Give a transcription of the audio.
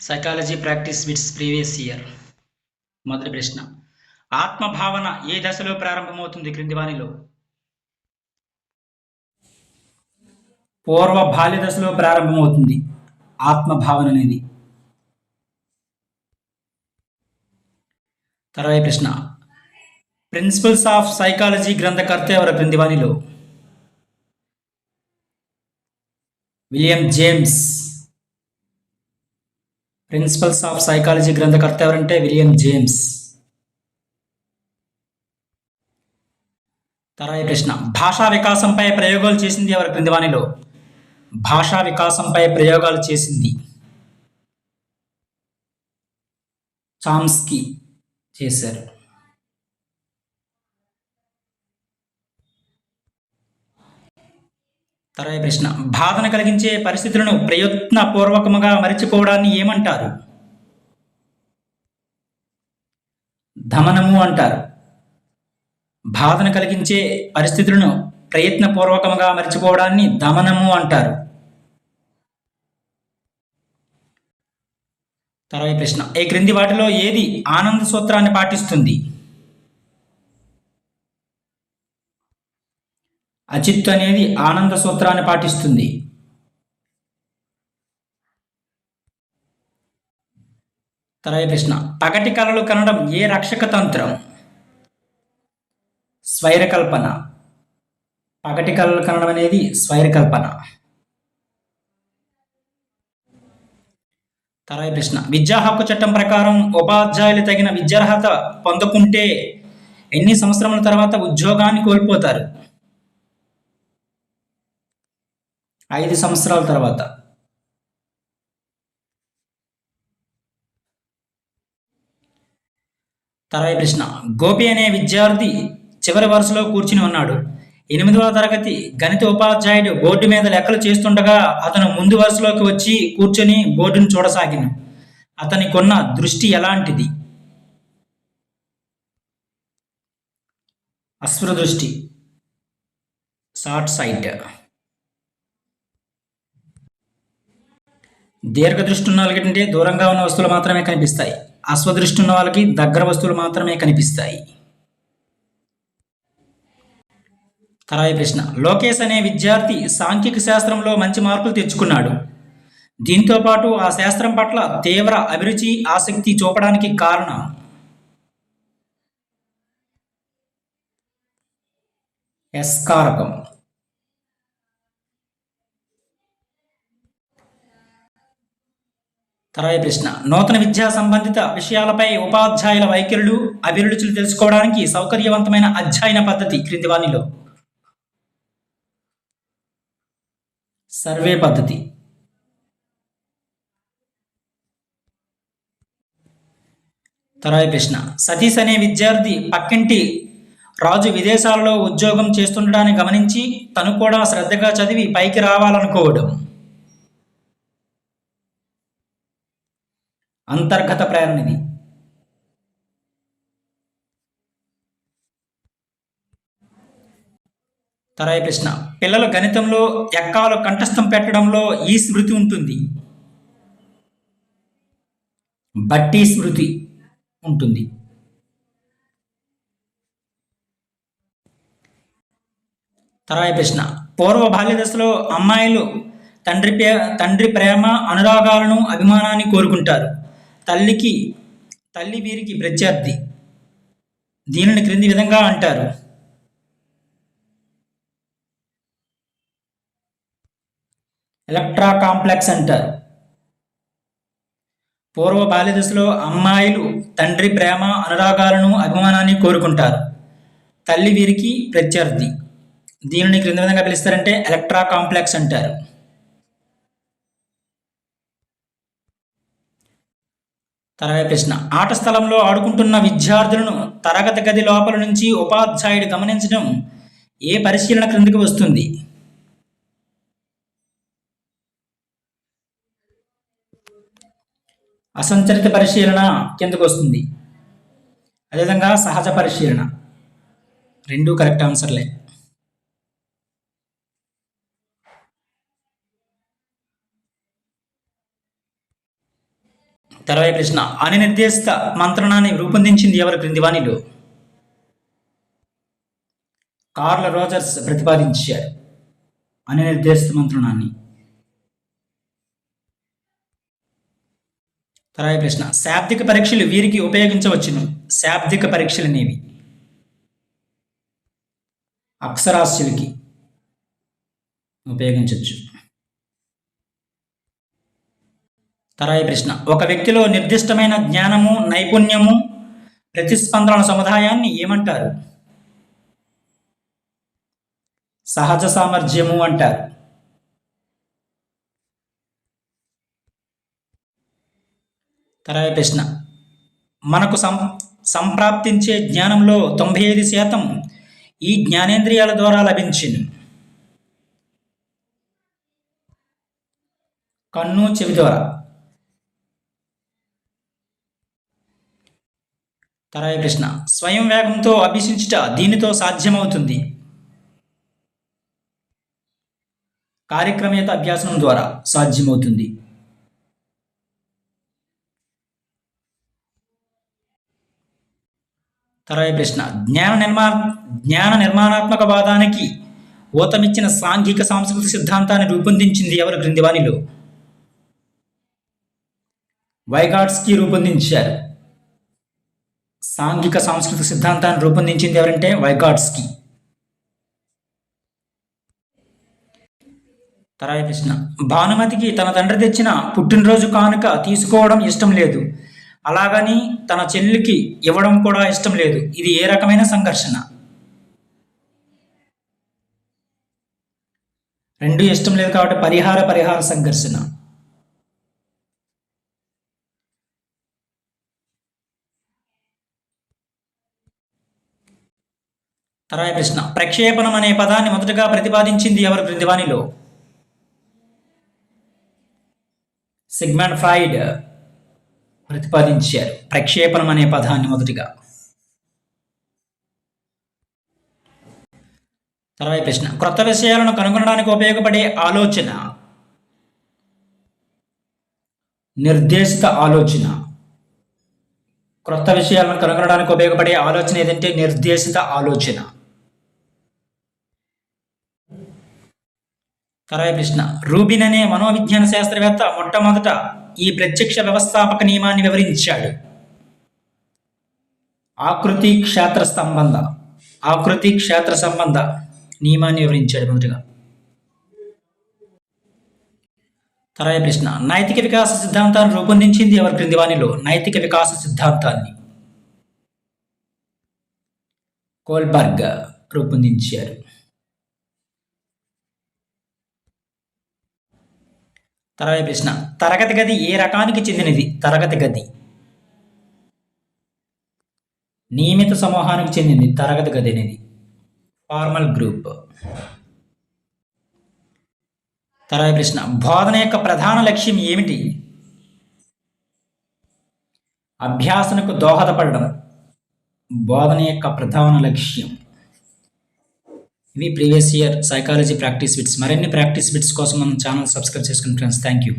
Psychology practice bits previous year మొదటి ప్రశ్న. ఆత్మభావన ఏ దశలో ప్రారంభమవుతుంది క్రిందివాణిలో? పూర్వ బాల్య దశలో ప్రారంభమవుతుంది ఆత్మభావన అనేది. తర్వాత ప్రశ్న. ప్రిన్సిపల్స్ ఆఫ్ సైకాలజీ గ్రంథకర్త ఎవరు క్రిందివాణిలో? William James principles of psychology గ్రంథకర్త ఎవరంటే విలియం జేమ్స్. తర్వాత ప్రశ్న. భాషా వికాసంపై ప్రయోగాలు చేసింది ఎవరు క్రింది వానిలో భాషా వికాసంపై ప్రయోగాలు చేసింది. చామ్స్కి చేశారు. తర్వాత ప్రశ్న. బాధన కలిగించే పరిస్థితులను ప్రయత్నపూర్వకముగా మరిచిపోవడాన్ని ఏమంటారు? దమనము అంటారు. బాధన కలిగించే పరిస్థితులను ప్రయత్నపూర్వకముగా మరిచిపోవడాన్ని దమనము అంటారు. తర్వాత ప్రశ్న. ఈ క్రింది వాటిలో ఏది ఆనంద సూత్రాన్ని పాటిస్తుంది? అచిత్ అనేది ఆనంద సూత్రాన్ని పాటిస్తుంది. తర్వాత ప్రశ్న పగటి కళలు కనడం ఏ రక్షక తంత్రం? స్వైరకల్పన. పగటి కళలు కనడం అనేది స్వైరకల్పన. తర్వాత ప్రశ్న విద్యా హక్కు చట్టం ప్రకారం ఉపాధ్యాయులు తగిన విద్యార్హత పొందకుంటే ఎన్ని సంవత్సరముల తర్వాత ఉద్యోగాన్ని కోల్పోతారు? ఐదు సంవత్సరాల తర్వాత. తర్వాత ప్రశ్న. గోపి అనే విద్యార్థి చివరి వరుసలో కూర్చుని ఉన్నాడు. ఎనిమిదవ తరగతి గణిత ఉపాధ్యాయుడు బోర్డు మీద లెక్కలు చేస్తుండగా అతను ముందు వరుసలోకి వచ్చి కూర్చొని బోర్డును చూడసాగిను అతనికున్న దృష్టి ఎలాంటిది? అశ్వదృష్టి. Short site. దీర్ఘదృష్టి ఉన్న వాళ్ళకి దూరంగా ఉన్న వస్తువులు మాత్రమే కనిపిస్తాయి. అశ్వదృష్టి ఉన్న వాళ్ళకి దగ్గర వస్తువులు మాత్రమే కనిపిస్తాయి. తర్వాత ప్రశ్న. లోకేష్ అనే విద్యార్థి సాంఖ్యక శాస్త్రంలో మంచి మార్కులు తెచ్చుకున్నాడు. దీంతో పాటు ఆ శాస్త్రం పట్ల తీవ్ర అభిరుచి ఆసక్తి చూపడానికి కారణం. ఎస్కారకం తర్వాత ప్రశ్న. నూతన విద్యా సంబంధిత విషయాలపై ఉపాధ్యాయుల వైఖరులు అభిరుచులు తెలుసుకోవడానికి సౌకర్యవంతమైన అధ్యయన పద్ధతి క్రింది వానిలో సర్వే పద్ధతి. తర్వాత ప్రశ్న. సతీష్ అనే విద్యార్థి పక్కింటి రాజు విదేశాలలో ఉద్యోగం చేస్తుండడాన్ని గమనించి తను కూడా శ్రద్ధగా చదివి పైకి రావాలనుకోవడం. అంతర్గత ప్రేరణది తర్వాత ప్రశ్న. పిల్లలు గణితంలో ఎక్కాలు కంఠస్థం పెట్టడంలో ఈ స్మృతి ఉంటుంది. బట్టి స్మృతి ఉంటుంది. తర్వాత ప్రశ్న. పూర్వ బాల్య దశలో అమ్మాయిలు తండ్రి తండ్రి ప్రేమ అనురాగాలను అభిమానాన్ని కోరుకుంటారు. తల్లికి తల్లి వీరికి ప్రత్యర్థి. దీనిని క్రింది విధంగా అంటారు. ఎలక్ట్రా కాంప్లెక్స్ అంటారు. పూర్వ బాల్య దశలో అమ్మాయిలు తండ్రి ప్రేమ అనురాగాలను అభిమానాన్ని కోరుకుంటారు. తల్లి వీరికి ప్రత్యర్థి. దీనిని క్రింద విధంగా పిలుస్తారంటే ఎలక్ట్రా కాంప్లెక్స్ అంటారు. తర్వాత ప్రశ్న. ఆట స్థలంలో ఆడుకుంటున్న విద్యార్థులను తరగతి గది లోపల నుంచి ఉపాధ్యాయుడు గమనించడం ఏ పరిశీలన క్రిందికి వస్తుంది? అసంచరిత పరిశీలన కిందకు వస్తుంది. అదేవిధంగా సహజ పరిశీలన. రెండు కరెక్ట్ ఆన్సర్లే. తర్వాత ప్రశ్న అనిర్దేశిత మంత్రణాన్ని రూపొందించింది ఎవరు? క్రింది వాణిలో కార్ల రోజర్స్ ప్రతిపాదించారు అనిర్దేశిత మంత్రణాన్ని. తర్వాత ప్రశ్న శాబ్దిక పరీక్షలు వీరికి ఉపయోగించవచ్చును? శాబ్దిక పరీక్షలు అనేవి. అక్షరాస్యులకి ఉపయోగించవచ్చు. తరాయి ప్రశ్న. ఒక వ్యక్తిలో నిర్దిష్టమైన జ్ఞానము నైపుణ్యము ప్రతిస్పందన సముదాయాన్ని ఏమంటారు? సహజ సామర్థ్యము అంటారు. తరాయి ప్రశ్న. మనకు సం సంప్రాప్తించే జ్ఞానంలో తొంభై ఐదు శాతం ఈ జ్ఞానేంద్రియాల ద్వారా లభించింది. కన్ను చెవి ద్వారా. తరాయి ప్రశ్న స్వయం వేగంతో అభ్యసించుట దీనితో సాధ్యమవుతుంది. కార్యక్రమేత అభ్యాసం ద్వారా సాధ్యమవుతుంది. తరాయి ప్రశ్న జ్ఞాన నిర్మా జ్ఞాన నిర్మాణాత్మక వాదానికి ఊతమిచ్చిన సాంఘిక సాంస్కృతిక సిద్ధాంతాన్ని రూపొందించింది ఎవరు క్రింది వాణిలో వైగాట్స్కి రూపొందించారు. సాంఘిక సాంస్కృతిక సిద్ధాంతాన్ని రూపొందించింది ఎవరంటే వైగాట్స్కి తరాయి ప్రశ్న. భానుమతికి తన తండ్రి తెచ్చిన పుట్టినరోజు కానుక తీసుకోవడం ఇష్టం లేదు. అలాగని తన చెల్లికి ఇవ్వడం కూడా ఇష్టం లేదు. ఇది ఏ రకమైన సంఘర్షణ? రెండు ఇష్టం లేదు కాబట్టి పరిహార పరిహార సంఘర్షణ. తర్వాత ప్రశ్న. ప్రక్షేపణం అనే పదాన్ని మొదటగా ప్రతిపాదించింది ఎవరు క్రిందివానిలో సిగ్మండ్ ఫ్రాయిడ్ ప్రతిపాదించారు. ప్రక్షేపణం అనే పదాన్ని మొదటిగా. తర్వాత ప్రశ్న. క్రొత్త విషయాలను కనుగొనడానికి ఉపయోగపడే ఆలోచన. నిర్దేశిత ఆలోచన. క్రొత్త విషయాలను కనుగొనడానికి ఉపయోగపడే ఆలోచన ఏదంటే నిర్దేశిత ఆలోచన. కరాయ ప్రశ్న. రూబిన్ అనే మనోవిజ్ఞాన శాస్త్రవేత్త మొట్టమొదట ఈ ప్రత్యక్ష వ్యవస్థాపక నియమాన్ని వివరించాడు. ఆకృతి క్షేత్ర సంబంధ. ఆకృతి క్షేత్ర సంబంధ నియమాన్ని వివరించాడు మొదటగా. తర్వాత ప్రశ్న. నైతిక వికాస సిద్ధాంతాన్ని రూపొందించింది ఎవరి క్రింది వాణిలో? నైతిక వికాస సిద్ధాంతాన్ని. కోల్బర్గ్ రూపొందించారు. తర్వాత ప్రశ్న. తరగతి గది ఏ రకానికి చెందినది? తరగతి గది. నియమిత సమూహానికి చెందింది తరగతి గది అనేది. Formal group. తర్వాత ప్రశ్న. బోధన యొక్క ప్రధాన లక్ష్యం ఏమిటి? అభ్యాసనకు దోహదపడడం. బోధన యొక్క ప్రధాన లక్ష్యం. ఇవి previous year psychology practice bits మరిన్ని ప్రాక్టీస్ బిట్స్ కోసం మనం ఛానల్ సబ్స్క్రైబ్ చేసుకుని ఫ్రెండ్స్ థ్యాంక్ యూ